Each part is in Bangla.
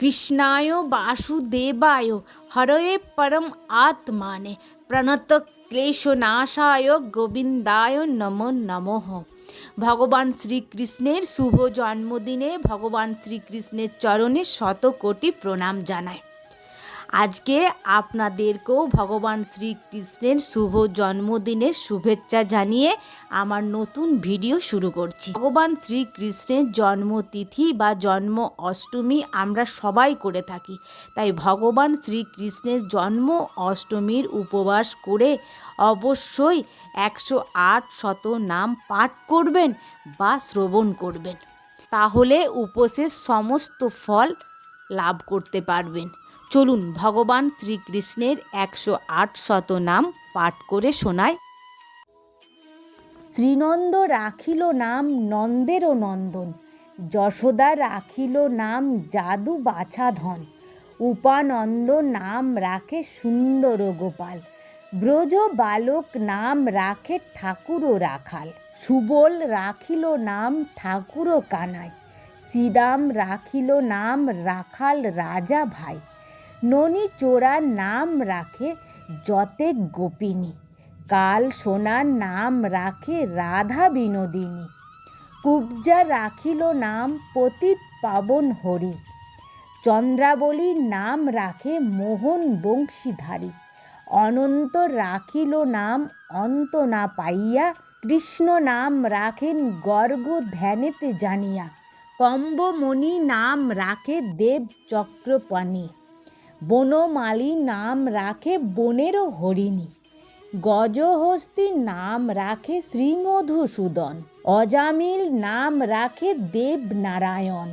কৃষ্ণায় বাসুদেবায় হরয়ে পরম আত্মানে প্রণত ক্লেশনাশায় গোবিন্দায় নমো নমঃ। ভগবান শ্রীকৃষ্ণের শুভ জন্মদিনে ভগবান শ্রীকৃষ্ণের চরণে শত কোটি প্রণাম জানায়। আজকে আপনাদেরকেও ভগবান শ্রীকৃষ্ণের শুভ জন্মদিনের শুভেচ্ছা জানিয়ে আমার নতুন ভিডিও শুরু করছি। ভগবান শ্রীকৃষ্ণের জন্মতিথি বা জন্ম অষ্টমী আমরা সবাই করে থাকি। তাই ভগবান শ্রীকৃষ্ণের জন্ম অষ্টমীর উপবাস করে অবশ্যই একশো আট শত নাম পাঠ করবেন বা শ্রবণ করবেন। তাহলে উপোসের সমস্ত ফল লাভ করতে পারবেন। চলুন ভগবান শ্রীকৃষ্ণের একশো আট শত নাম পাঠ করে শোনায় শ্রীনন্দ রাখিল নাম নন্দেরও নন্দন, যশোদা রাখিল নাম জাদু বাছাধন উপানন্দ নাম রাখে সুন্দর গোপাল, ব্রজ বালক নাম রাখে ঠাকুরও রাখাল, সুবল রাখিল নাম ঠাকুরও কানাই, শ্রীদাম রাখিল নাম রাখাল রাজা ভাই। ননী চোরার নাম রাখে যতে গোপিনী, কাল সোনার নাম রাখে রাধা বিনোদিনী। কুবজা রাখিল নাম পতিত পাবন হরি, চন্দ্রাবলীর নাম রাখে মোহন বংশীধারী। অনন্ত রাখিল নাম অন্ত না পাইয়া, কৃষ্ণ নাম রাখেন গর্গ ধ্যানেতে জানিয়া। কম্বমণি নাম রাখে দেব চক্রপাণী। বনমালী নাম রাখে বনেরও হরিণী। গজহস্তি নাম রাখে শ্রীমধুসূদন। অজামিল নাম রাখে দেব নারায়ণ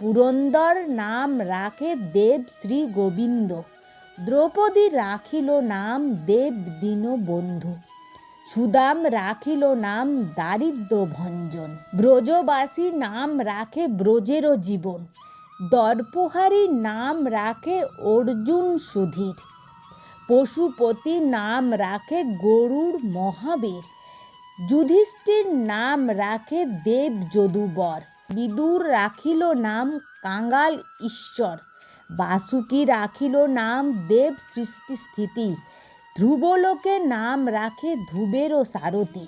পুরন্দর নাম রাখে দেব শ্রী গোবিন্দ দ্রৌপদী রাখিল নাম দেব দীনবন্ধু সুদাম রাখিল নাম দারিদ্র ভঞ্জন ব্রজবাসী নাম রাখে ব্রজেরও জীবন। দর্পহারী নাম রাখে অর্জুন সুধীর। পশুপতি নাম রাখে গরুর মহাবীর। যুধিষ্ঠির নাম রাখে দেব যদুবর। বিদুর রাখিল নাম কাঙ্গাল ঈশ্বর। বাসুকি রাখিল নাম দেব সৃষ্টি স্থিতি। ধ্রুবলোকে নাম রাখে ধ্রুবেরও সারথি।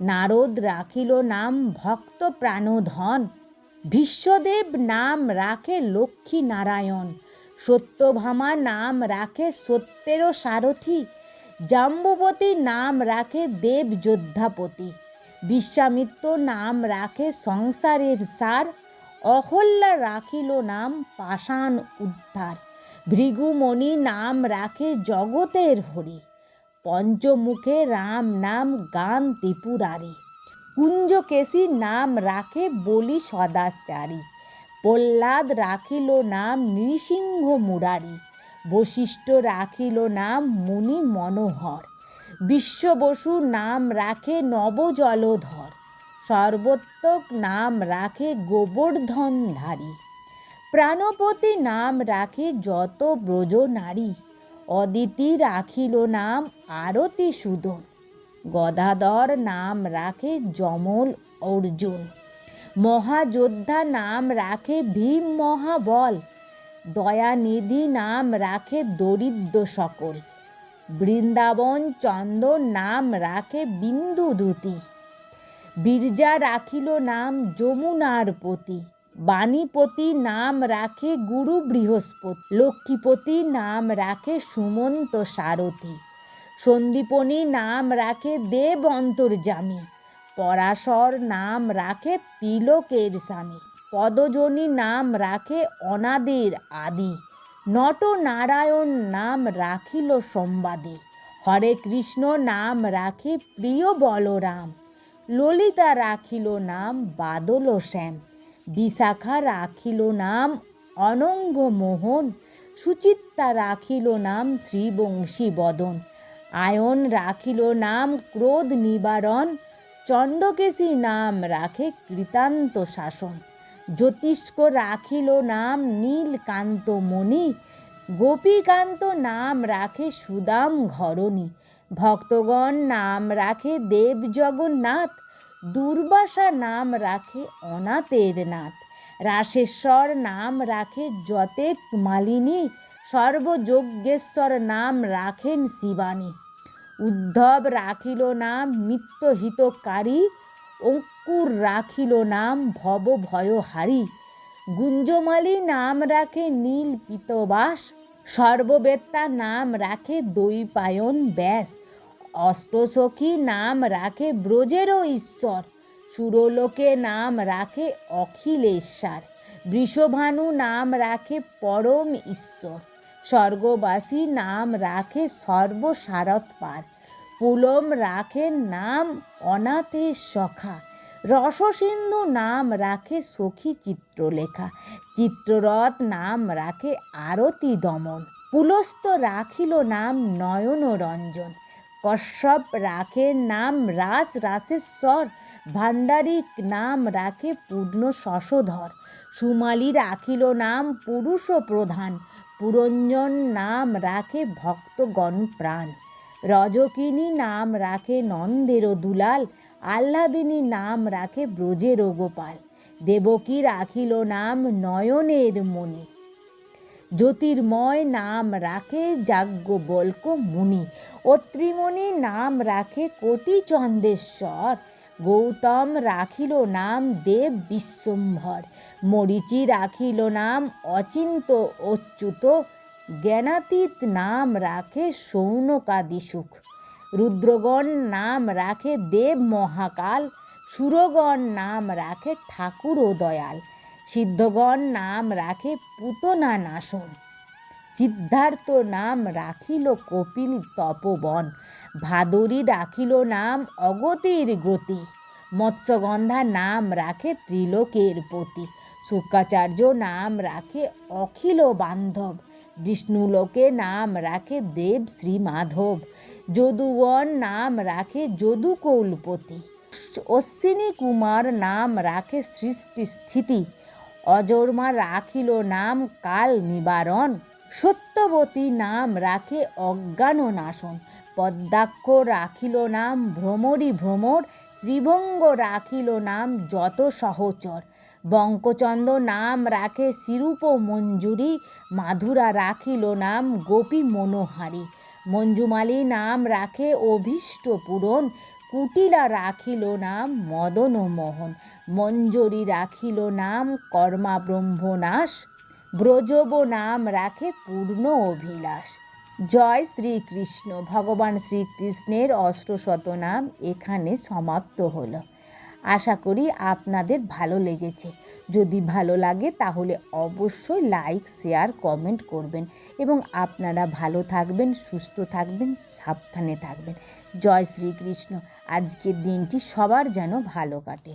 নারদ রাখিল নাম ভক্ত প্রাণধন। বিশ্বদেব নাম রাখে লক্ষ্মী নারায়ণ সত্যভামা নাম রাখে সত্যেরও সারথি, জাম্বুবতী নাম রাখে দেব যোদ্ধাপতি, বিশ্বামিত্র নাম রাখে সংসারের সার, অহল্যা রাখিল নাম পাষাণ উদ্ধার, ভৃগুমণি নাম রাখে জগতের হরি, পঞ্চমুখে রাম নাম গান ত্রিপুরারি কুঞ্জকেশী নাম রাখে বলি সদাচারী। প্রহ্লাদ রাখিল নাম নৃসিংহ মুরারি। বশিষ্ঠ রাখিল নাম মুনি মনোহর। বিশ্ববসু নাম রাখে নবজলধর। সর্বোত্তক নাম রাখে গোবর্ধনধারী। প্রাণপতি নাম রাখে যত ব্রজ নারী অদিতি রাখিল নাম আরতি সুদন গদাধর নাম রাখে যমল অর্জুন। মহাযোদ্ধা নাম রাখে ভীম মহাবল। দয়ানিধি নাম রাখে দরিদ্র সকল। বৃন্দাবন চন্দ্র নাম রাখে বিন্দু দ্যুতি। বীরজা রাখিল নাম যমুনার পতি। বাণীপতি নাম রাখে গুরু বৃহস্পতি। লক্ষ্মীপতি নাম রাখে সুমন্ত সারথী। সন্দীপনী নাম রাখে দেব অন্তর্জামী, পরাশর নাম রাখে তিলকের স্বামী, পদজনী নাম রাখে অনাদের আদি, নট নারায়ণ নাম রাখিল সম্বাদে, হরে কৃষ্ণ নাম রাখে প্রিয় বলরাম, ললিতা রাখিল নাম বাদল শ্যাম, বিশাখা রাখিল নাম অনঙ্গ মোহন সুচিত্তা রাখিল নাম শ্রীবংশী বদন আয়ন রাখিল নাম ক্রোধ নিবারণ, চণ্ডকেশী নাম রাখে কৃতান্ত শাসন। জ্যোতিষ্ক রাখিল নাম নীলকান্ত মণি, গোপীকান্ত নাম রাখে সুদাম ঘরণী। ভক্তগণ নাম রাখে দেব জগন্নাথ দুর্বাসা নাম রাখে অনাথের নাথ। রাসেশ্বর নাম রাখে যতেক মালিনী সর্বযজ্ঞেশ্বর নাম রাখেন শিবানী। উদ্ধব রাখিল নাম নিত্যহিতকারী অঙ্কুর রাখিল নাম ভব ভয়হারী গুঞ্জমালী নাম রাখে নীল পিতবাস, সর্ববেত্তা নাম রাখে দৈপায়ন ব্যাস। অষ্টসখী নাম রাখে ব্রজেরও ঈশ্বর, সুরলোকে নাম রাখে অখিলেশ্বর। বৃষভানু নাম রাখে পরম ঈশ্বর। স্বর্গবাসী নাম রাখে সর্বসারথপার। পুলম রাখে নাম অনাথের সখা। রসসিন্ধু নাম রাখে সখী চিত্রলেখা। চিত্ররথ নাম রাখে আরতি দমন পুলস্ত রাখিল নাম নয়ন রঞ্জন কশ্যপ রাখে নাম রাস রাসেশ্বর। ভাণ্ডারিক নাম রাখে পূর্ণ শশধর। সুমালি রাখিল নাম পুরুষ প্রধান পুরঞ্জন নাম রাখে ভক্তগণ প্রাণ। রজকিনী নাম রাখে নন্দেরও দুলাল, আহ্লাদিনী নাম রাখে ব্রজেরও গোপাল। দেবকী রাখিল নাম নয়নের মণি। জ্যোতির্ময় নাম রাখে যাজ্ঞবল্ক মুনি অত্রিমণি নাম রাখে কোটি চন্দ্রেশ্বর গৌতম রাখিল নাম দেব বিশ্বম্ভর। মরিচি রাখিল নাম অচিন্ত অচ্যুত। জ্ঞানাতীত নাম রাখে সৌনকাদিসুখ রুদ্রগণ নাম রাখে দেব মহাকাল। সুরগণ নাম রাখে ঠাকুর ও দয়াল। সিদ্ধগণ নাম রাখে পুতনা নাশন সিদ্ধার্থ নাম রাখিল কপিল তপবন। ভাদরী রাখিল নাম অগতির গতি। মৎস্যগন্ধা নাম রাখে ত্রিলোকের পতি শুক্রাচার্য নাম রাখে অখিল বান্ধব। বিষ্ণুলোকে নাম রাখে দেব শ্রী মাধব। যদুগণ নাম রাখে যদুকৌলপতি অশ্বিনী কুমার নাম রাখে সৃষ্টি স্থিতি। অজর্মা রাখিল নাম কাল নিবারণ। সত্যবতী নাম রাখে অজ্ঞান নাশন পদ্মাক্ষ রাখিল নাম ভ্রমরী ভ্রমর, ত্রিভঙ্গ রাখিল নাম যত সহচর। বঙ্কচন্দ্র নাম রাখে শিরূপ মঞ্জুরি, মাধুরা রাখিল নাম গোপী মনোহারী। মঞ্জুমালী নাম রাখে অভীষ্ট পূরণ কুটিলা রাখিল নাম মদন মোহন। মঞ্জরি রাখিল নাম কর্মা ব্রহ্মনাশ ব্রজব নাম রাখে পূর্ণ অভিলাষ। জয় শ্রীকৃষ্ণ। ভগবান শ্রীকৃষ্ণের অষ্টশত নাম এখানে সমাপ্ত হলো। আশা করি আপনাদের ভালো লেগেছে। যদি ভালো লাগে তাহলে অবশ্যই লাইক, শেয়ার, কমেন্ট করবেন এবং আপনারা ভালো থাকবেন, সুস্থ থাকবেন, সাবধানে থাকবেন। জয় শ্রীকৃষ্ণ। আজকের দিনটি সবার যেন ভালো কাটে।